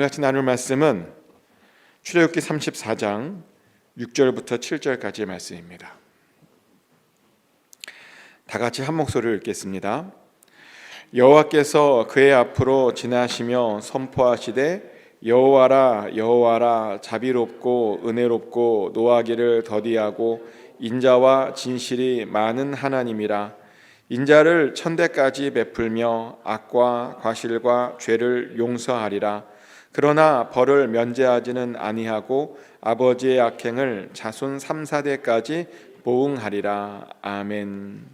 오늘 같이 나눌 말씀은 출애굽기 34장 6절부터 7절까지의 말씀입니다. 다 같이 한 목소리를 읽겠습니다. 여호와께서 그의 앞으로 지나시며 선포하시되 여호와라 여호와라 자비롭고 은혜롭고 노하기를 더디하고 인자와 진실이 많은 하나님이라 인자를 천대까지 베풀며 악과 과실과 죄를 용서하리라 그러나 벌을 면제하지는 아니하고 아버지의 악행을 자손 3, 4대까지 보응하리라 아멘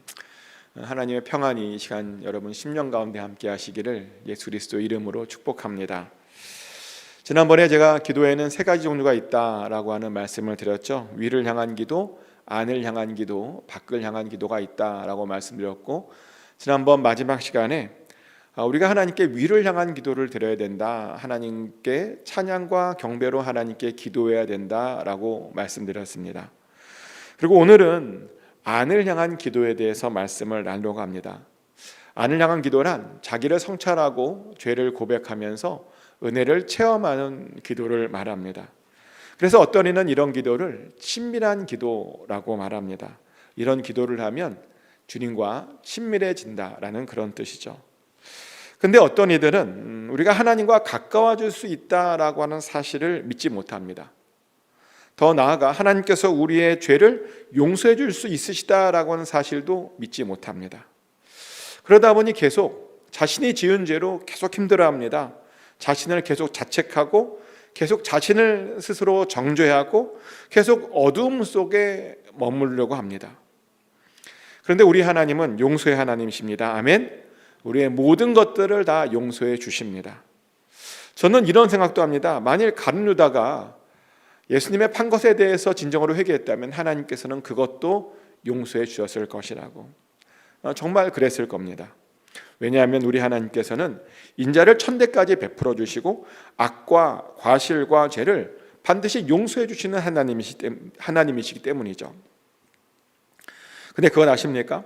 하나님의 평안이 이 시간 여러분 10년 가운데 함께 하시기를 예수 그리스도 이름으로 축복합니다. 지난번에 제가 기도에는 세 가지 종류가 있다라고 하는 말씀을 드렸죠. 위를 향한 기도, 안을 향한 기도, 밖을 향한 기도가 있다라고 말씀드렸고 지난번 마지막 시간에 아, 우리가 하나님께 위를 향한 기도를 드려야 된다. 하나님께 찬양과 경배로 하나님께 기도해야 된다라고 말씀드렸습니다. 그리고 오늘은 안을 향한 기도에 대해서 말씀을 나누려고 합니다. 안을 향한 기도란 자기를 성찰하고 죄를 고백하면서 은혜를 체험하는 기도를 말합니다. 그래서 어떤 이는 이런 기도를 친밀한 기도라고 말합니다. 이런 기도를 하면 주님과 친밀해진다라는 그런 뜻이죠. 근데 어떤 이들은 음, 우리가 하나님과 가까워질 수 있다라고 하는 사실을 믿지 못합니다. 더 나아가 하나님께서 우리의 죄를 용서해 줄 수 있으시다라고 하는 사실도 믿지 못합니다. 그러다 보니 계속 자신이 지은 죄로 계속 힘들어합니다. 자신을 계속 자책하고 계속 자신을 스스로 정죄하고 계속 어둠 속에 머무르려고 합니다. 그런데 우리 하나님은 용서의 하나님이십니다. 아멘. 우리의 모든 것들을 다 용서해 주십니다. 저는 이런 생각도 합니다. 만일 가룟 유다가 예수님의 판 것에 대해서 진정으로 회개했다면 하나님께서는 그것도 용서해 주셨을 것이라고. 어, 정말 그랬을 겁니다. 왜냐하면 우리 하나님께서는 인자를 천대까지 베풀어 주시고 악과 과실과 죄를 반드시 용서해 주시는 하나님이시기 때문이죠. 근데 그건 아십니까?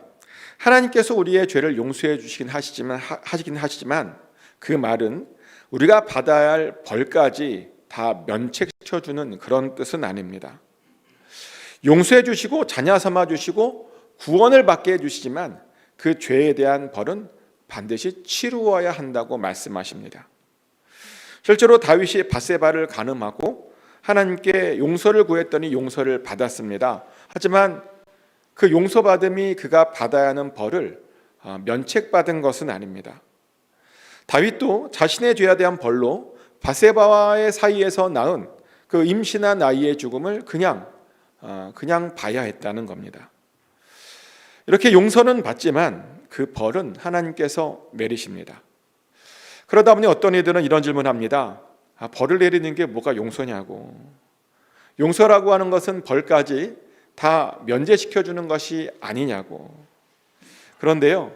하나님께서 우리의 죄를 용서해 주시긴 하시지만 하시긴 하시지만 그 말은 우리가 받아야 할 벌까지 다 면책시켜 주는 그런 뜻은 아닙니다. 용서해 주시고 자녀 삼아 주시고 구원을 받게 해 주시지만 그 죄에 대한 벌은 반드시 치루어야 한다고 말씀하십니다. 실제로 다윗이 바세바를 간음하고 하나님께 용서를 구했더니 용서를 받았습니다. 하지만 그 용서받음이 그가 받아야 하는 벌을 어, 면책받은 것은 아닙니다. 다윗도 자신의 죄에 대한 벌로 바세바와의 사이에서 낳은 그 임신한 아이의 죽음을 그냥 어, 그냥 봐야 했다는 겁니다. 이렇게 용서는 받지만 그 벌은 하나님께서 내리십니다. 그러다 보니 어떤 이들은 이런 질문합니다. 아, 벌을 내리는 게 뭐가 용서냐고. 용서라고 하는 것은 벌까지 다 면제시켜 주는 것이 아니냐고. 그런데요.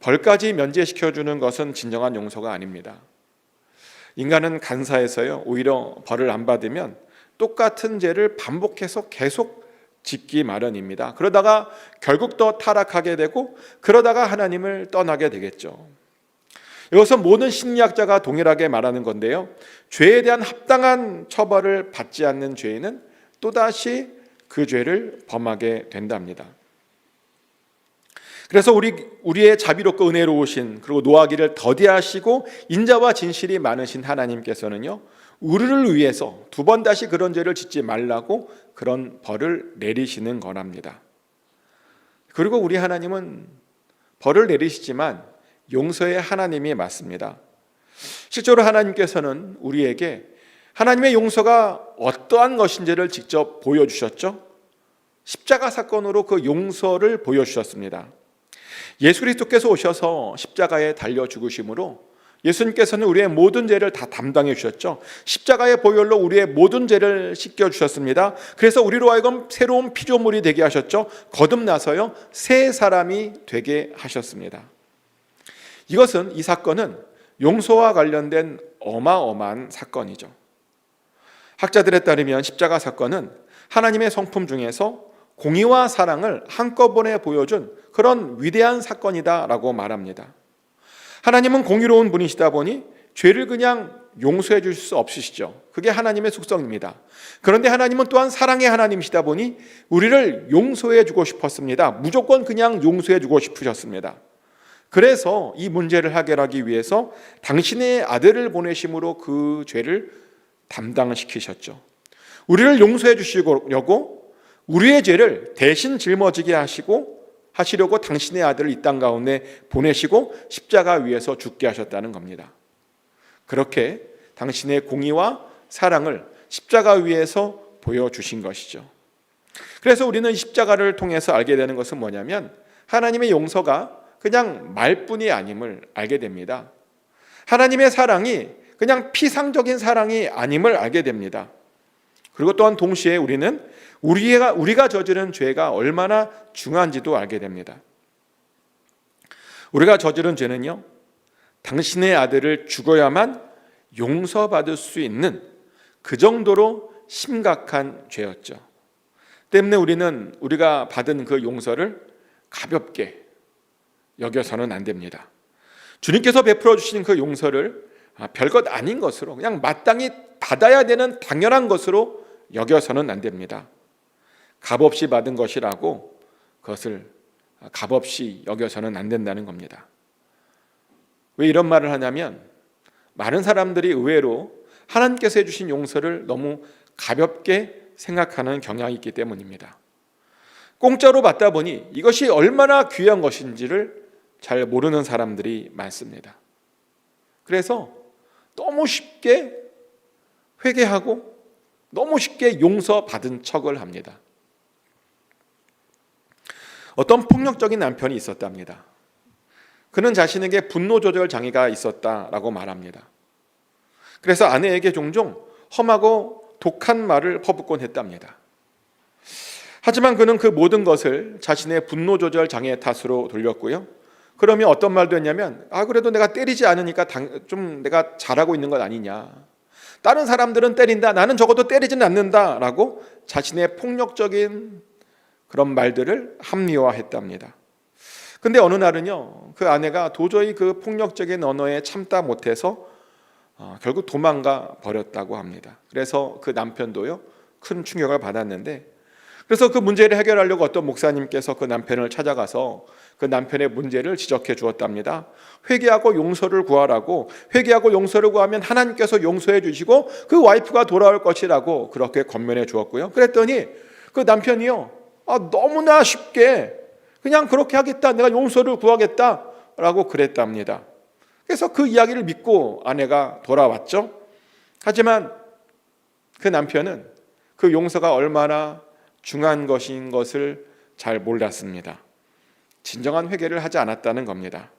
벌까지 면제시켜 주는 것은 진정한 용서가 아닙니다. 인간은 간사해서요. 오히려 벌을 안 받으면 똑같은 죄를 반복해서 계속 짓기 마련입니다. 그러다가 결국 더 타락하게 되고 그러다가 하나님을 떠나게 되겠죠. 이것은 모든 심리학자가 동일하게 말하는 건데요. 죄에 대한 합당한 처벌을 받지 않는 죄인은 또다시 그 죄를 범하게 된답니다. 그래서 우리 우리의 자비롭고 은혜로우신 그리고 노하기를 더디하시고 인자와 진실이 많으신 하나님께서는요. 우리를 위해서 두 번 다시 그런 죄를 짓지 말라고 그런 벌을 내리시는 거랍니다. 그리고 우리 하나님은 벌을 내리시지만 용서의 하나님이 맞습니다. 실제로 하나님께서는 우리에게 하나님의 용서가 어떠한 것인지를 직접 보여주셨죠. 십자가 사건으로 그 용서를 보여주셨습니다. 예수 그리스도께서 오셔서 십자가에 달려 죽으심으로 예수님께서는 우리의 모든 죄를 다 담당해 주셨죠. 십자가의 보혈로 우리의 모든 죄를 씻겨 주셨습니다. 그래서 우리로 하여금 새로운 피조물이 되게 하셨죠. 거듭나서요 새 사람이 되게 하셨습니다. 이것은 이 사건은 용서와 관련된 어마어마한 사건이죠. 학자들에 따르면 십자가 사건은 하나님의 성품 중에서 공의와 사랑을 한꺼번에 보여준 그런 위대한 사건이다라고 말합니다. 하나님은 공의로운 분이시다 보니 죄를 그냥 용서해 주실 수 없으시죠. 그게 하나님의 속성입니다. 그런데 하나님은 또한 사랑의 하나님이시다 보니 우리를 용서해 주고 싶었습니다. 무조건 그냥 용서해 주고 싶으셨습니다. 그래서 이 문제를 해결하기 위해서 당신의 아들을 보내심으로 그 죄를 담당시키셨죠. 우리를 용서해 주시려고 우리의 죄를 대신 짊어지게 하시고 하시려고 당신의 아들을 이 땅 가운데 보내시고 십자가 위에서 죽게 하셨다는 겁니다. 그렇게 당신의 공의와 사랑을 십자가 위에서 보여주신 것이죠. 그래서 우리는 십자가를 통해서 알게 되는 것은 뭐냐면 하나님의 용서가 그냥 말뿐이 아님을 알게 됩니다. 하나님의 사랑이 그냥 피상적인 사랑이 아님을 알게 됩니다. 그리고 또한 동시에 우리는 우리가 우리가 저지른 죄가 얼마나 중한지도 알게 됩니다. 우리가 저지른 죄는요. 당신의 아들을 죽어야만 용서받을 수 있는 그 정도로 심각한 죄였죠. 때문에 우리는 우리가 받은 그 용서를 가볍게 여겨서는 안 됩니다. 주님께서 베풀어 주신 그 용서를 아, 별것 아닌 것으로 그냥 마땅히 받아야 되는 당연한 것으로 여겨서는 안 됩니다. 값없이 받은 것이라고 그것을 값없이 여겨서는 안 된다는 겁니다. 왜 이런 말을 하냐면 많은 사람들이 의외로 하나님께서 해주신 용서를 너무 가볍게 생각하는 경향이 있기 때문입니다. 공짜로 받다 보니 이것이 얼마나 귀한 것인지를 잘 모르는 사람들이 많습니다. 그래서 너무 쉽게 회개하고 너무 쉽게 용서받은 척을 합니다. 어떤 폭력적인 남편이 있었답니다. 그는 자신에게 분노 조절 장애가 있었다라고 말합니다. 그래서 아내에게 종종 험하고 독한 말을 퍼붓곤 했답니다. 하지만 그는 그 모든 것을 자신의 분노 조절 장애 탓으로 돌렸고요. 그러면 어떤 말도 했냐면 아 그래도 내가 때리지 않으니까 좀 내가 잘하고 있는 것 아니냐. 다른 사람들은 때린다. 나는 적어도 때리지는 않는다라고 자신의 폭력적인 그런 말들을 합리화했답니다. 근데 어느 날은요, 그 아내가 도저히 그 폭력적인 언어에 참다 못해서 어, 결국 도망가 버렸다고 합니다. 그래서 그 남편도요, 큰 충격을 받았는데, 그래서 그 문제를 해결하려고 어떤 목사님께서 그 남편을 찾아가서 그 남편의 문제를 지적해 주었답니다. 회개하고 용서를 구하라고 회개하고 용서를 구하면 하나님께서 용서해 주시고 그 와이프가 돌아올 것이라고 그렇게 권면해 주었고요. 그랬더니 그 남편이요. 아, 너무나 쉽게 그냥 그렇게 하겠다. 내가 용서를 구하겠다 라고 그랬답니다. 그래서 그 이야기를 믿고 아내가 돌아왔죠. 하지만 그 남편은 그 용서가 얼마나 중한 것인 것을 잘 몰랐습니다. 진정한 회개를 하지 않았다는 겁니다.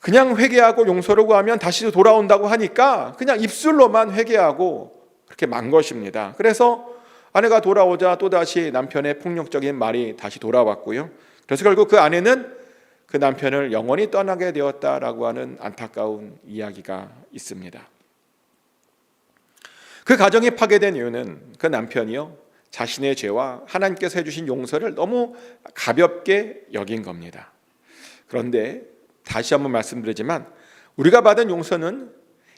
그냥 회개하고 용서를 구하면 다시 돌아온다고 하니까 그냥 입술로만 회개하고 그렇게 만 것입니다. 그래서 아내가 돌아오자 또다시 남편의 폭력적인 말이 다시 돌아왔고요. 그래서 결국 그 아내는 그 남편을 영원히 떠나게 되었다라고 하는 안타까운 이야기가 있습니다. 그 가정이 파괴된 이유는 그 남편이요. 자신의 죄와 하나님께서 해주신 용서를 너무 가볍게 여긴 겁니다. 그런데 다시 한번 말씀드리지만 우리가 받은 용서는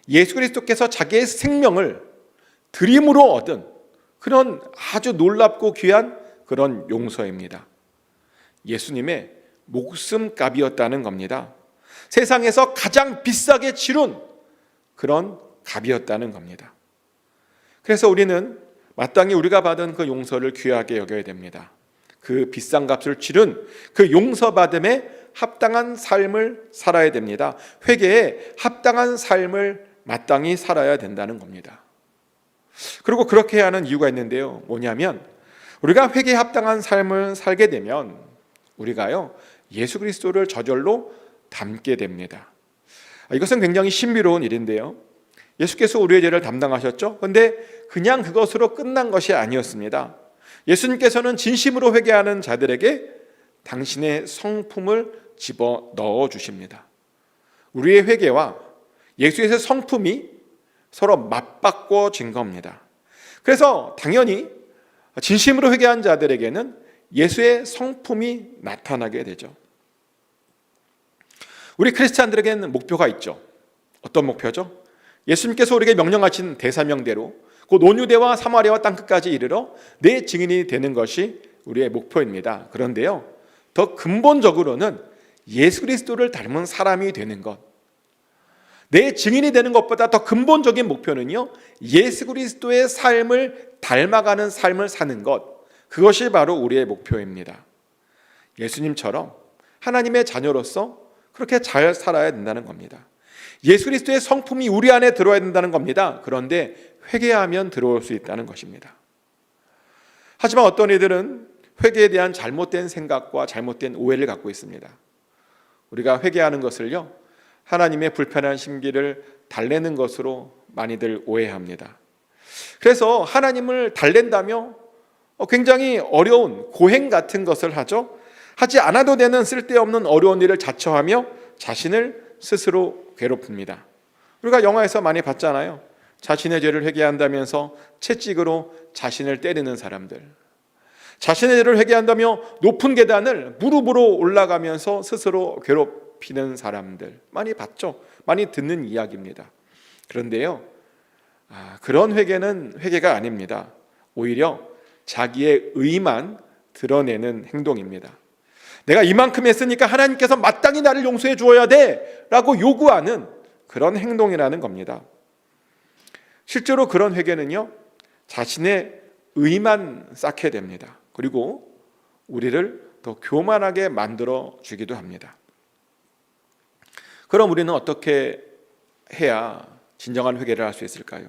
예수 그리스도께서 자기의 생명을 드림으로 얻은 그런 아주 놀랍고 귀한 그런 용서입니다. 예수님의 목숨값이었다는 겁니다. 세상에서 가장 비싸게 치룬 그런 값이었다는 겁니다. 그래서 우리는 마땅히 우리가 받은 그 용서를 귀하게 여겨야 됩니다. 그 비싼 값을 치른 그 용서받음에 합당한 삶을 살아야 됩니다. 회개에 합당한 삶을 마땅히 살아야 된다는 겁니다. 그리고 그렇게 하는 이유가 있는데요. 뭐냐면 우리가 회개에 합당한 삶을 살게 되면 우리가요 예수 그리스도를 저절로 닮게 됩니다. 이것은 굉장히 신비로운 일인데요. 예수께서 우리의 죄를 담당하셨죠. 근데 그냥 그것으로 끝난 것이 아니었습니다. 예수님께서는 진심으로 회개하는 자들에게 당신의 성품을 집어 넣어 주십니다. 우리의 회개와 예수의 성품이 서로 맞바꿔진 겁니다. 그래서 당연히 진심으로 회개한 자들에게는 예수의 성품이 나타나게 되죠. 우리 크리스찬들에게는 목표가 있죠. 어떤 목표죠? 예수님께서 우리에게 명령하신 대사명대로 그 논유대와 사마리아와 땅끝까지 이르러 내 증인이 되는 것이 우리의 목표입니다. 그런데요, 더 근본적으로는 예수 그리스도를 닮은 사람이 되는 것. 내 증인이 되는 것보다 더 근본적인 목표는요, 예수 그리스도의 삶을 닮아가는 삶을 사는 것. 그것이 바로 우리의 목표입니다. 예수님처럼 하나님의 자녀로서 그렇게 잘 살아야 된다는 겁니다. 예수 그리스도의 성품이 우리 안에 들어야 된다는 겁니다. 그런데 회개하면 들어올 수 있다는 것입니다. 하지만 어떤 이들은 회개에 대한 잘못된 생각과 잘못된 오해를 갖고 있습니다. 우리가 회개하는 것을요, 하나님의 불편한 심기를 달래는 것으로 많이들 오해합니다. 그래서 하나님을 달랜다며 굉장히 어려운 고행 같은 것을 하죠. 하지 않아도 되는 쓸데없는 어려운 일을 자처하며 자신을 스스로 괴롭힙니다. 우리가 영화에서 많이 봤잖아요. 자신의 죄를 회개한다면서 채찍으로 자신을 때리는 사람들. 자신의 죄를 회개한다며 높은 계단을 무릎으로 올라가면서 스스로 괴롭히는 사람들. 많이 봤죠? 많이 듣는 이야기입니다. 그런데요, 아, 그런 회개는 회개가 아닙니다. 오히려 자기의 의만 드러내는 행동입니다. 내가 이만큼 했으니까 하나님께서 마땅히 나를 용서해 주어야 돼 라고 요구하는 그런 행동이라는 겁니다. 실제로 그런 회개는요, 자신의 의만 쌓게 됩니다. 그리고 우리를 더 교만하게 만들어 주기도 합니다. 그럼 우리는 어떻게 해야 진정한 회개를 할 수 있을까요?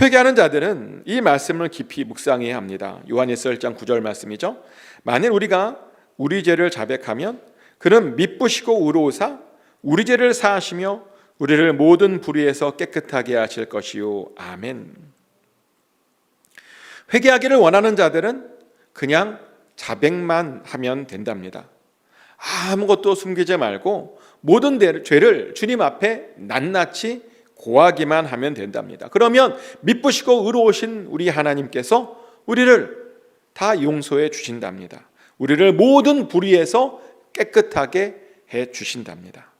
회개하는 자들은 이 말씀을 깊이 묵상해야 합니다. 요한일서 1장 9절 말씀이죠. 만일 우리가 우리 죄를 자백하면 그는 미쁘시고 의로우사 우리 죄를 사하시며 우리를 모든 불의에서 깨끗하게 하실 것이요 아멘. 회개하기를 원하는 자들은 그냥 자백만 하면 된답니다. 아무것도 숨기지 말고 모든 죄를 주님 앞에 낱낱이 고하기만 하면 된답니다. 그러면 미쁘시고 의로우신 우리 하나님께서 우리를 다 용서해 주신답니다. 우리를 모든 불의에서 깨끗하게 해 주신답니다.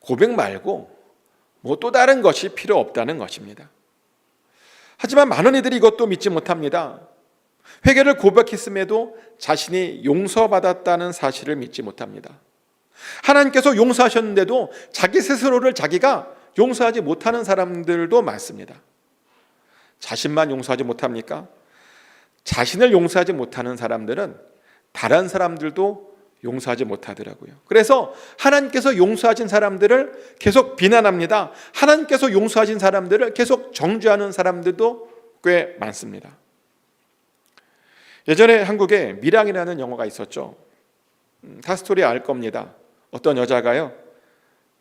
고백 말고 뭐 또 다른 것이 필요 없다는 것입니다. 하지만 많은 이들이 이것도 믿지 못합니다. 회개를 고백했음에도 자신이 용서받았다는 사실을 믿지 못합니다. 하나님께서 용서하셨는데도 자기 스스로를 자기가 용서하지 못하는 사람들도 많습니다. 자신만 용서하지 못합니까? 자신을 용서하지 못하는 사람들은 다른 사람들도 용서하지 못하더라고요. 그래서 하나님께서 용서하신 사람들을 계속 비난합니다. 하나님께서 용서하신 사람들을 계속 정죄하는 사람들도 꽤 많습니다. 예전에 한국에 미랑이라는 영화가 있었죠. 음, 다스토리 알 겁니다. 어떤 여자가요.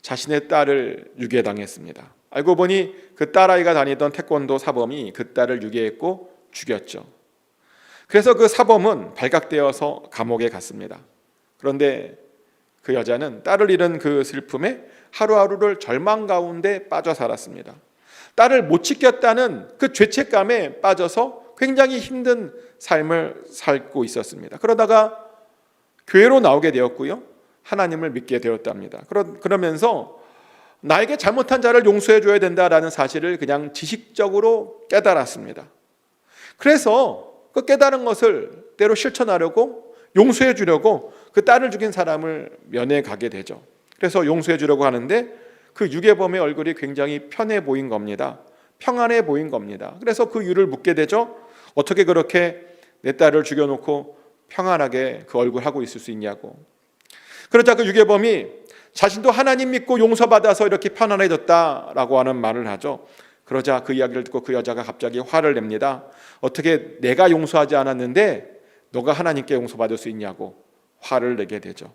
자신의 딸을 유괴당했습니다. 알고 보니 그 딸아이가 다니던 태권도 사범이 그 딸을 유괴했고 죽였죠. 그래서 그 사범은 발각되어서 감옥에 갔습니다. 그런데 그 여자는 딸을 잃은 그 슬픔에 하루하루를 절망 가운데 빠져 살았습니다. 딸을 못 지켰다는 그 죄책감에 빠져서 굉장히 힘든 삶을 살고 있었습니다. 그러다가 교회로 나오게 되었고요. 하나님을 믿게 되었답니다. 그러, 그러면서 나에게 잘못한 자를 용서해 줘야 된다라는 사실을 그냥 지식적으로 깨달았습니다. 그래서 그 깨달은 것을 때로 실천하려고 용서해 주려고 그 딸을 죽인 사람을 면회 가게 되죠. 그래서 용서해 주려고 하는데 그 유괴범의 얼굴이 굉장히 편해 보인 겁니다. 평안해 보인 겁니다. 그래서 그 유를 묻게 되죠. 어떻게 그렇게 내 딸을 죽여놓고 평안하게 그 얼굴 하고 있을 수 있냐고. 그러자 그 유괴범이 자신도 하나님 믿고 용서받아서 이렇게 편안해졌다라고 하는 말을 하죠. 그러자 그 이야기를 듣고 그 여자가 갑자기 화를 냅니다. 어떻게 내가 용서하지 않았는데 너가 하나님께 용서받을 수 있냐고 화를 내게 되죠.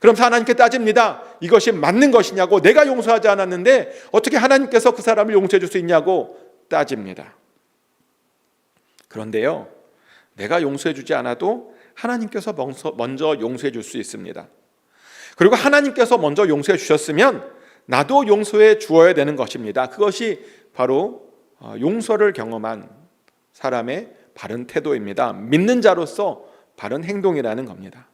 그럼 하나님께 따집니다. 이것이 맞는 것이냐고 내가 용서하지 않았는데 어떻게 하나님께서 그 사람을 용서해 줄 수 있냐고 따집니다. 그런데요. 내가 용서해 주지 않아도 하나님께서 먼저 용서해 줄 수 있습니다. 그리고 하나님께서 먼저 용서해 주셨으면 나도 용서해 주어야 되는 것입니다. 그것이 바로 어, 용서를 경험한 사람의 바른 태도입니다. 믿는 자로서 바른 행동이라는 겁니다.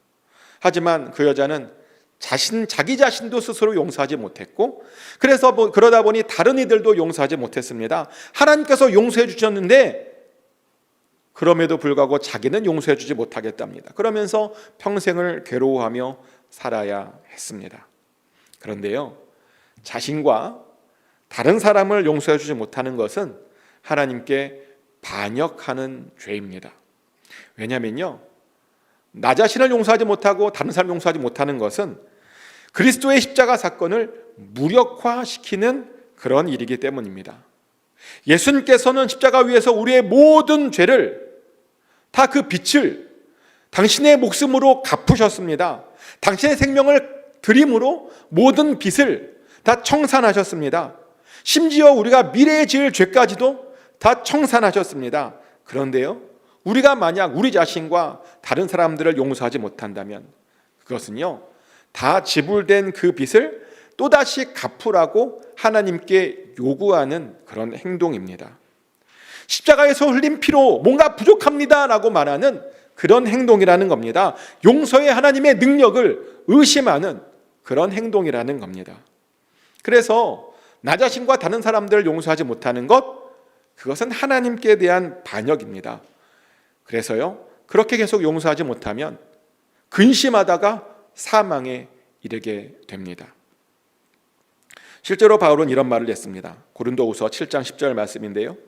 하지만 그 여자는 자신 자기 자신도 스스로 용서하지 못했고 그래서 뭐 그러다 보니 다른 이들도 용서하지 못했습니다. 하나님께서 용서해 주셨는데 그럼에도 불구하고 자기는 용서해 주지 못하겠답니다. 그러면서 평생을 괴로워하며 살아야 했습니다. 그런데요. 자신과 다른 사람을 용서해 주지 못하는 것은 하나님께 반역하는 죄입니다. 왜냐면요. 나 자신을 용서하지 못하고 다른 사람 용서하지 못하는 것은 그리스도의 십자가 사건을 무력화시키는 그런 일이기 때문입니다. 예수님께서는 십자가 위에서 우리의 모든 죄를 다 그 빛을 당신의 목숨으로 갚으셨습니다. 당신의 생명을 드림으로 모든 빛을 다 청산하셨습니다. 심지어 우리가 미래에 지을 죄까지도 다 청산하셨습니다. 그런데요, 우리가 만약 우리 자신과 다른 사람들을 용서하지 못한다면 그것은요, 다 지불된 그 빚을 또다시 갚으라고 하나님께 요구하는 그런 행동입니다. 십자가에서 흘린 피로 뭔가 부족합니다 라고 말하는 그런 행동이라는 겁니다. 용서의 하나님의 능력을 의심하는 그런 행동이라는 겁니다. 그래서 나 자신과 다른 사람들을 용서하지 못하는 것, 그것은 하나님께 대한 반역입니다. 그래서요, 그렇게 계속 용서하지 못하면 근심하다가 사망에 이르게 됩니다. 실제로 바울은 이런 말을 했습니다. 고린도후서 7장 10절 말씀인데요.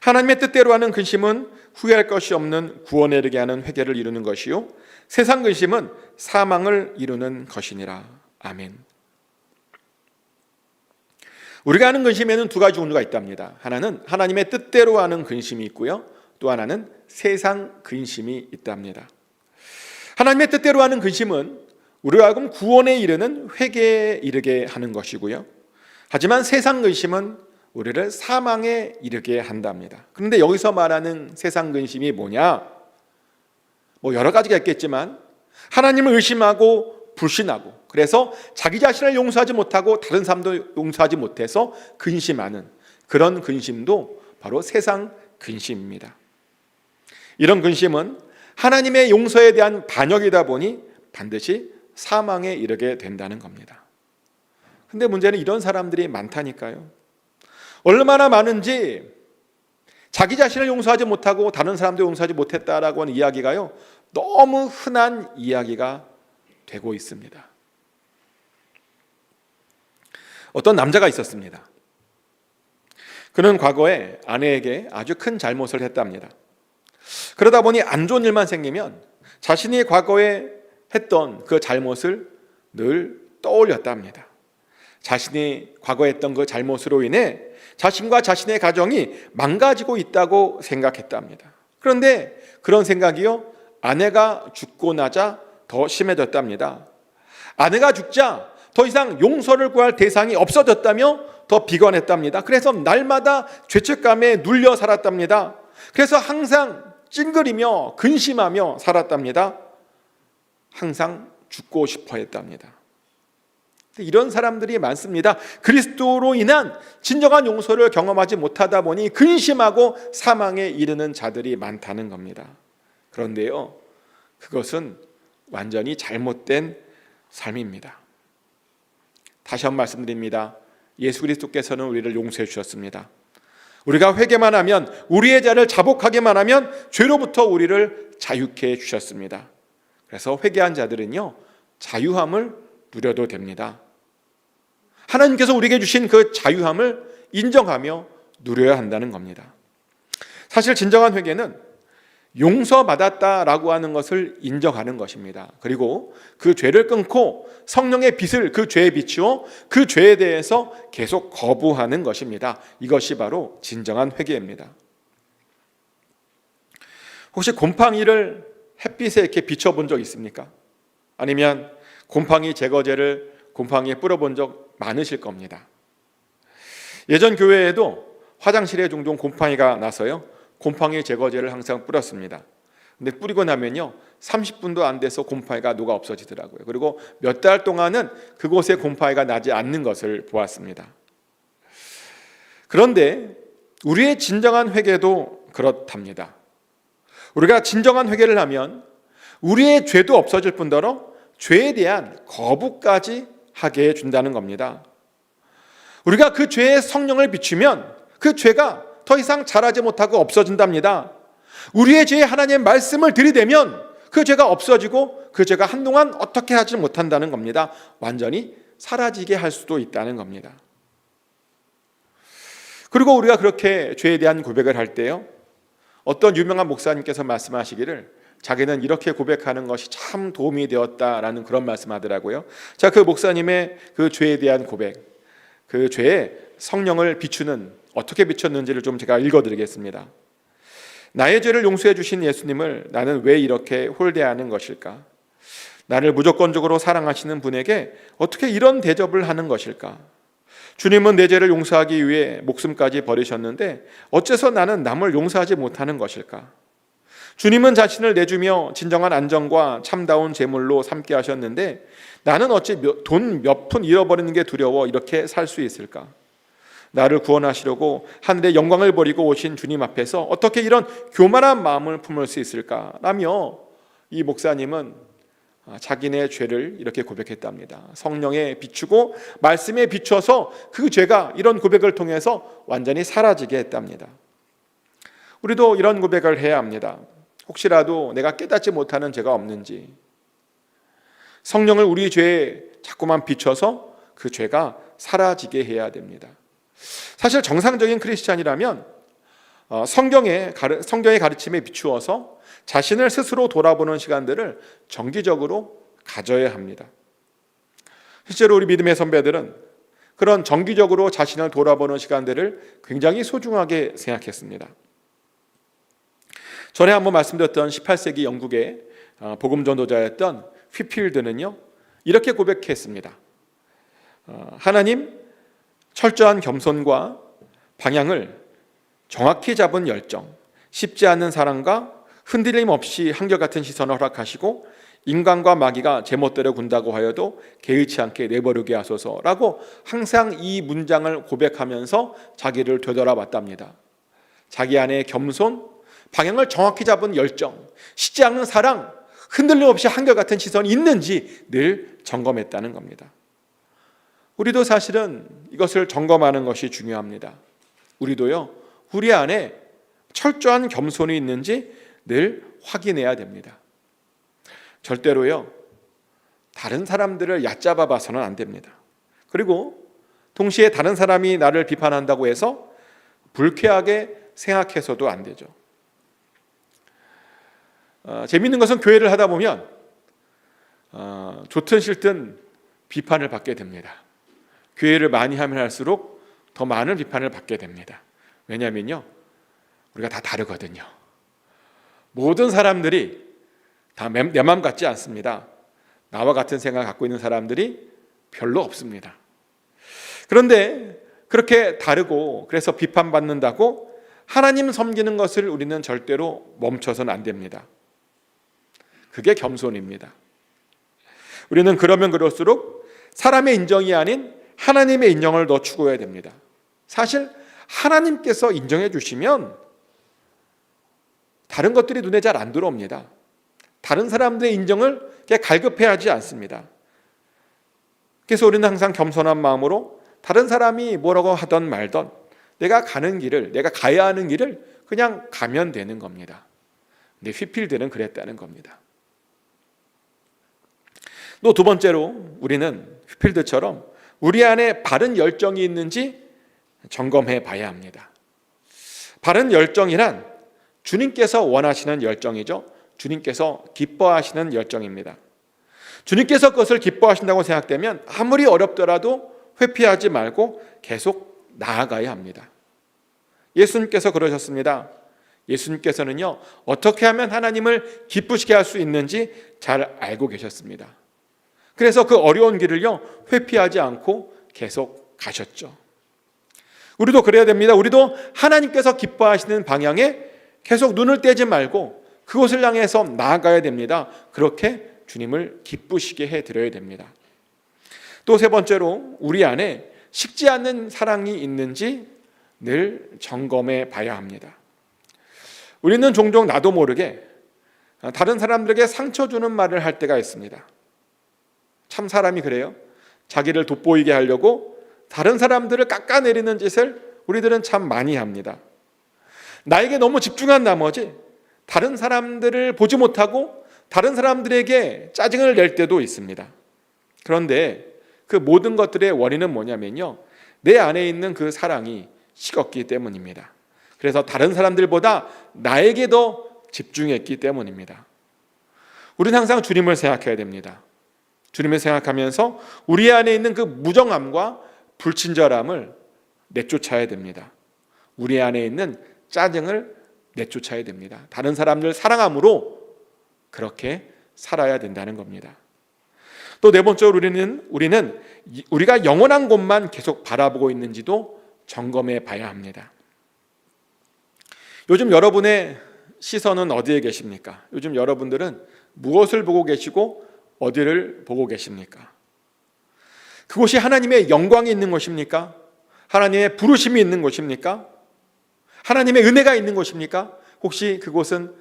하나님의 뜻대로 하는 근심은 후회할 것이 없는 구원에 이르게 하는 회개를 이루는 것이요 세상 근심은 사망을 이루는 것이니라. 아멘. 우리가 하는 근심에는 두 가지 종류가 있답니다. 하나는 하나님의 뜻대로 하는 근심이 있고요. 또 하나는 세상 근심이 있답니다. 하나님의 뜻대로 하는 근심은 우리와 하여금 구원에 이르는 회개에 이르게 하는 것이고요. 하지만 세상 근심은 우리를 사망에 이르게 한답니다. 그런데 여기서 말하는 세상 근심이 뭐냐? 뭐 여러 가지가 있겠지만 하나님을 의심하고 불신하고 그래서 자기 자신을 용서하지 못하고 다른 사람도 용서하지 못해서 근심하는 그런 근심도 바로 세상 근심입니다. 이런 근심은 하나님의 용서에 대한 반역이다 보니 반드시 사망에 이르게 된다는 겁니다. 근데 문제는 이런 사람들이 많다니까요. 얼마나 많은지 자기 자신을 용서하지 못하고 다른 사람도 용서하지 못했다라고 하는 이야기가요. 너무 흔한 이야기가 되고 있습니다. 어떤 남자가 있었습니다. 그는 과거에 아내에게 아주 큰 잘못을 했답니다. 그러다 보니 안 좋은 일만 생기면 자신이 과거에 했던 그 잘못을 늘 떠올렸답니다. 자신이 과거에 했던 그 잘못으로 인해 자신과 자신의 가정이 망가지고 있다고 생각했답니다. 그런데 그런 생각이요, 아내가 죽고 나자 더 심해졌답니다. 아내가 죽자 더 이상 용서를 구할 대상이 없어졌다며 더 비관했답니다. 그래서 날마다 죄책감에 눌려 살았답니다. 그래서 항상 찡그리며 근심하며 살았답니다. 항상 죽고 싶어 했답니다. 이런 사람들이 많습니다. 그리스도로 인한 진정한 용서를 경험하지 못하다 보니 근심하고 사망에 이르는 자들이 많다는 겁니다. 그런데요, 그것은 완전히 잘못된 삶입니다. 다시 한 번 말씀드립니다. 예수 그리스도께서는 우리를 용서해 주셨습니다. 우리가 회개만 하면 우리의 자를 자복하게만 하면 죄로부터 우리를 자유케 해 주셨습니다. 그래서 회개한 자들은요 자유함을 누려도 됩니다. 하나님께서 우리에게 주신 그 자유함을 인정하며 누려야 한다는 겁니다. 사실 진정한 회개는 용서받았다라고 하는 것을 인정하는 것입니다. 그리고 그 죄를 끊고 성령의 빛을 그 죄에 비추어 그 죄에 대해서 계속 거부하는 것입니다. 이것이 바로 진정한 회개입니다. 혹시 곰팡이를 햇빛에 이렇게 비춰본 적 있습니까? 아니면 곰팡이 제거제를 곰팡이에 뿌려본 적 많으실 겁니다. 예전 교회에도 화장실에 종종 곰팡이가 나서요. 곰팡이 제거제를 항상 뿌렸습니다. 근데 뿌리고 나면요. 30분도 안 돼서 곰팡이가 녹아 없어지더라고요. 그리고 몇 달 동안은 그곳에 곰팡이가 나지 않는 것을 보았습니다. 그런데 우리의 진정한 회개도 그렇답니다. 우리가 진정한 회개를 하면 우리의 죄도 없어질 뿐더러 죄에 대한 거부까지 하게 해준다는 겁니다. 우리가 그 죄의 성령을 비추면 그 죄가 더 이상 자라지 못하고 없어진답니다. 우리의 죄에 하나님의 말씀을 들이대면 그 죄가 없어지고 그 죄가 한동안 어떻게 하지 못한다는 겁니다. 완전히 사라지게 할 수도 있다는 겁니다. 그리고 우리가 그렇게 죄에 대한 고백을 할 때요. 어떤 유명한 목사님께서 말씀하시기를 자기는 이렇게 고백하는 것이 참 도움이 되었다라는 그런 말씀하더라고요. 자, 그 목사님의 그 죄에 대한 고백, 그 죄에 성령을 비추는 어떻게 비췄는지를 좀 제가 읽어드리겠습니다. 나의 죄를 용서해 주신 예수님을 나는 왜 이렇게 홀대하는 것일까? 나를 무조건적으로 사랑하시는 분에게 어떻게 이런 대접을 하는 것일까? 주님은 내 죄를 용서하기 위해 목숨까지 버리셨는데 어째서 나는 남을 용서하지 못하는 것일까? 주님은 자신을 내주며 진정한 안정과 참다운 재물로 삼게 하셨는데 나는 어찌 돈 몇 푼 잃어버리는 게 두려워 이렇게 살 수 있을까? 나를 구원하시려고 하늘의 영광을 버리고 오신 주님 앞에서 어떻게 이런 교만한 마음을 품을 수 있을까라며 이 목사님은 자기네 죄를 이렇게 고백했답니다. 성령에 비추고 말씀에 비춰서 그 죄가 이런 고백을 통해서 완전히 사라지게 했답니다. 우리도 이런 고백을 해야 합니다. 혹시라도 내가 깨닫지 못하는 죄가 없는지 성령을 우리 죄에 자꾸만 비춰서 그 죄가 사라지게 해야 됩니다. 사실 정상적인 크리스찬이라면 어, 성경의 성경의 가르침에 비추어서 자신을 스스로 돌아보는 시간들을 정기적으로 가져야 합니다. 실제로 우리 믿음의 선배들은 그런 정기적으로 자신을 돌아보는 시간들을 굉장히 소중하게 생각했습니다. 전에 한번 말씀드렸던 18세기 영국의 어, 복음 전도자였던 휘필드는요 이렇게 고백했습니다. 어, 하나님 철저한 겸손과 방향을 정확히 잡은 열정, 쉽지 않은 사랑과 흔들림 없이 한결같은 시선을 허락하시고 인간과 마귀가 제멋대로 군다고 하여도 개의치 않게 내버리게 하소서라고 항상 이 문장을 고백하면서 자기를 되돌아봤답니다. 자기 안에 겸손, 방향을 정확히 잡은 열정, 쉽지 않은 사랑, 흔들림 없이 한결같은 시선이 있는지 늘 점검했다는 겁니다. 우리도 사실은 이것을 점검하는 것이 중요합니다. 우리도요, 우리 안에 철저한 겸손이 있는지 늘 확인해야 됩니다. 절대로요, 다른 사람들을 얕잡아 봐서는 안 됩니다. 그리고 동시에 다른 사람이 나를 비판한다고 해서 불쾌하게 생각해서도 안 되죠. 어, 재밌는 것은 교회를 하다 보면 어, 좋든 싫든 비판을 받게 됩니다. 교회를 많이 하면 할수록 더 많은 비판을 받게 됩니다. 왜냐하면요, 우리가 다 다르거든요. 모든 사람들이 다 내 마음 같지 않습니다. 나와 같은 생각 갖고 있는 사람들이 별로 없습니다. 그런데 그렇게 다르고 그래서 비판받는다고 하나님 섬기는 것을 우리는 절대로 멈춰서는 안 됩니다. 그게 겸손입니다. 우리는 그러면 그럴수록 사람의 인정이 아닌 하나님의 인정을 더 추구해야 됩니다. 사실 하나님께서 인정해 주시면 다른 것들이 눈에 잘 안 들어옵니다. 다른 사람들의 인정을 갈급해하지 않습니다. 그래서 우리는 항상 겸손한 마음으로 다른 사람이 뭐라고 하던 말던 내가 가는 길을 내가 가야 하는 길을 그냥 가면 되는 겁니다. 근데 휘필드는 그랬다는 겁니다. 또 두 번째로 우리는 휘필드처럼 우리 안에 바른 열정이 있는지 점검해 봐야 합니다. 바른 열정이란 주님께서 원하시는 열정이죠. 주님께서 기뻐하시는 열정입니다. 주님께서 그것을 기뻐하신다고 생각되면 아무리 어렵더라도 회피하지 말고 계속 나아가야 합니다. 예수님께서 그러셨습니다. 예수님께서는요, 어떻게 하면 하나님을 기쁘시게 할 수 있는지 잘 알고 계셨습니다. 그래서 그 어려운 길을요, 회피하지 않고 계속 가셨죠. 우리도 그래야 됩니다. 우리도 하나님께서 기뻐하시는 방향에 계속 눈을 떼지 말고 그곳을 향해서 나아가야 됩니다. 그렇게 주님을 기쁘시게 해 드려야 됩니다. 또 세 번째로 우리 안에 식지 않는 사랑이 있는지 늘 점검해 봐야 합니다. 우리는 종종 나도 모르게 다른 사람들에게 상처 주는 말을 할 때가 있습니다. 참 사람이 그래요. 자기를 돋보이게 하려고 다른 사람들을 깎아내리는 짓을 우리들은 참 많이 합니다. 나에게 너무 집중한 나머지 다른 사람들을 보지 못하고 다른 사람들에게 짜증을 낼 때도 있습니다. 그런데 그 모든 것들의 원인은 뭐냐면요. 내 안에 있는 그 사랑이 식었기 때문입니다. 그래서 다른 사람들보다 나에게 더 집중했기 때문입니다. 우리는 항상 주님을 생각해야 됩니다. 주님을 생각하면서 우리 안에 있는 그 무정함과 불친절함을 내쫓아야 됩니다. 우리 안에 있는 짜증을 내쫓아야 됩니다. 다른 사람들 사랑함으로 그렇게 살아야 된다는 겁니다. 또 네 번째로 우리는 우리는 우리가 영원한 곳만 계속 바라보고 있는지도 점검해 봐야 합니다. 요즘 여러분의 시선은 어디에 계십니까? 요즘 여러분들은 무엇을 보고 계시고 어디를 보고 계십니까? 그곳이 하나님의 영광이 있는 곳입니까? 하나님의 부르심이 있는 곳입니까? 하나님의 은혜가 있는 곳입니까? 혹시 그곳은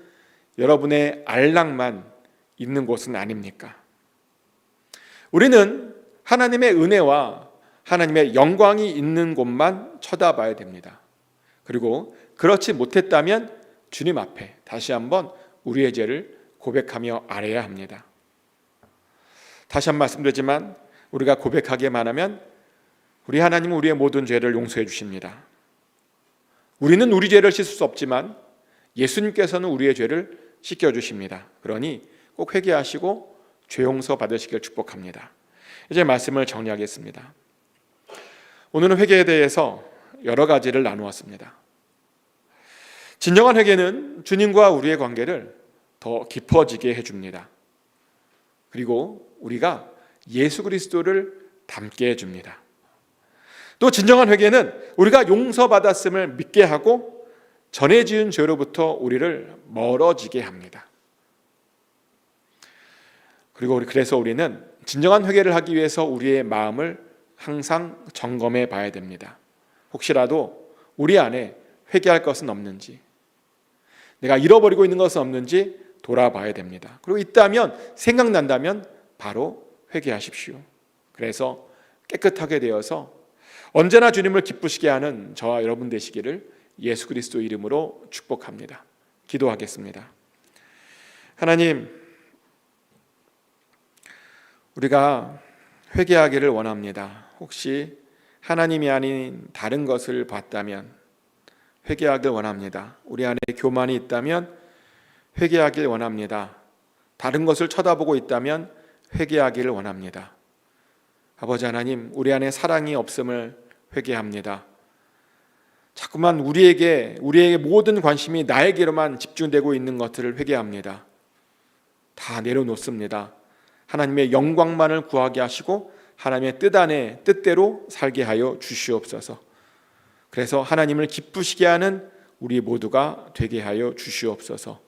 여러분의 안락만 있는 곳은 아닙니까? 우리는 하나님의 은혜와 하나님의 영광이 있는 곳만 쳐다봐야 됩니다. 그리고 그렇지 못했다면 주님 앞에 다시 한번 우리의 죄를 고백하며 아뢰야 합니다. 다시 한번 말씀드리지만 우리가 고백하기만 하면 우리 하나님은 우리의 모든 죄를 용서해 주십니다. 우리는 우리 죄를 씻을 수 없지만 예수님께서는 우리의 죄를 씻겨 주십니다. 그러니 꼭 회개하시고 죄 용서 받으시길 축복합니다. 이제 말씀을 정리하겠습니다. 오늘은 회개에 대해서 여러 가지를 나누었습니다. 진정한 회개는 주님과 우리의 관계를 더 깊어지게 해줍니다. 그리고 우리가 예수 그리스도를 닮게 해줍니다. 또 진정한 회개는 우리가 용서받았음을 믿게 하고 전에 지은 죄로부터 우리를 멀어지게 합니다. 그리고 우리 그래서 우리는 진정한 회개를 하기 위해서 우리의 마음을 항상 점검해 봐야 됩니다. 혹시라도 우리 안에 회개할 것은 없는지, 내가 잃어버리고 있는 것은 없는지 돌아봐야 됩니다. 그리고 있다면 생각난다면 바로 회개하십시오. 그래서 깨끗하게 되어서 언제나 주님을 기쁘시게 하는 저와 여러분 되시기를 예수 그리스도 이름으로 축복합니다. 기도하겠습니다. 하나님, 우리가 회개하기를 원합니다. 혹시 하나님이 아닌 다른 것을 봤다면 회개하길 원합니다. 우리 안에 교만이 있다면 회개하길 원합니다. 다른 것을 쳐다보고 있다면 회개하기를 원합니다. 아버지 하나님, 우리 안에 사랑이 없음을 회개합니다. 자꾸만 우리에게 우리에게 모든 관심이 나에게로만 집중되고 있는 것들을 회개합니다. 다 내려놓습니다. 하나님의 영광만을 구하게 하시고 하나님의 뜻 안에 뜻대로 살게 하여 주시옵소서. 그래서 하나님을 기쁘시게 하는 우리 모두가 되게 하여 주시옵소서.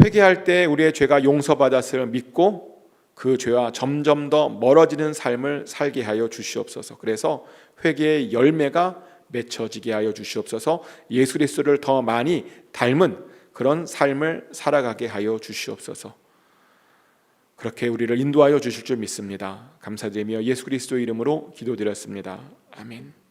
회개할 때 우리의 죄가 용서받았을 믿고 그 죄와 점점 더 멀어지는 삶을 살게 하여 주시옵소서. 그래서 회개의 열매가 맺혀지게 하여 주시옵소서. 예수 그리스도를 더 많이 닮은 그런 삶을 살아가게 하여 주시옵소서. 그렇게 우리를 인도하여 주실 줄 믿습니다. 감사드리며 예수 그리스도 이름으로 기도드렸습니다. 아멘.